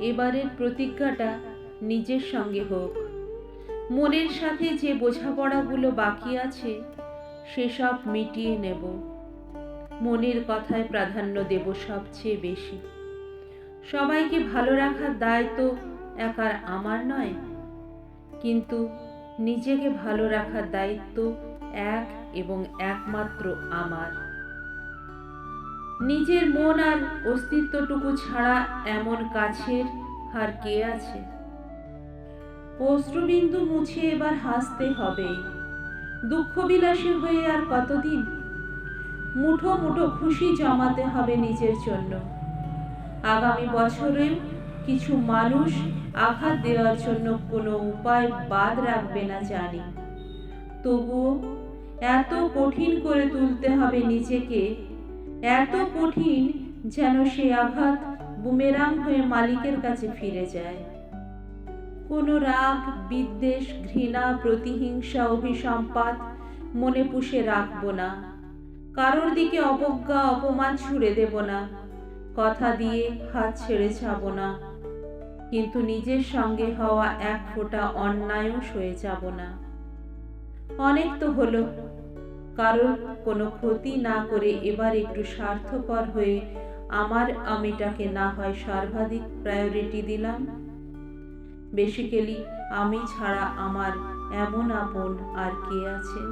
এবারের প্রতিজ্ঞাটা নিজের সঙ্গে হোক। মনের সাথে যে বোঝাপড়াগুলো বাকি আছে, সেসব মিটিয়ে নেব। মনের কথায় প্রাধান্য দেব সবচেয়ে বেশি। সবাইকে ভালো রাখার দায়িত্ব একার আমার নয়, কিন্তু নিজেকে ভালো রাখার দায়িত্ব এক এবং একমাত্র আমার। নিজের মন আর অস্তিত্বটুকু ছাড়া এমন কাছের আর কে আছে? অশ্রুবিন্দু মুছে এবার হাসতে হবে। দুঃখ বিলাসী হয়ে আর কতদিন? মুঠো মুঠো খুশি জমাতে হবে নিজের জন্য। আগামী বছরেও কিছু মানুষ আঘাত দেওয়ার জন্য কোনো উপায় বাদ রাখবে না জানি। তবুও এত কঠিন করে তুলতে হবে নিজেকে এত কঠিন যেন সে আঘাত বুমেরাং হয়ে মালিকের কাছে ফিরে যায়। কোনো রাগ, বিদ্বেষ, ঘৃণা, প্রতিহিংসা, অভিসম্পাত মনে পুষে রাখব না। কারোর দিকে অবজ্ঞা, অপমান ছুড়ে দেব না। কথা দিয়ে হাত ছেড়ে যাব না। কিন্তু নিজের সঙ্গে হওয়া এক ফোঁটা অন্যায়ও সয়ে যাব না। অনেক তো হলো। কারোর কোনো ক্ষতি না করে এবার একটু স্বার্থপর হয়ে আমার আমিটাকে না হয় সর্বাধিক প্রায়োরিটি দিলাম। বেসিক্যালি আমি ছাড়া আমার এমন আপন আর কে আছে?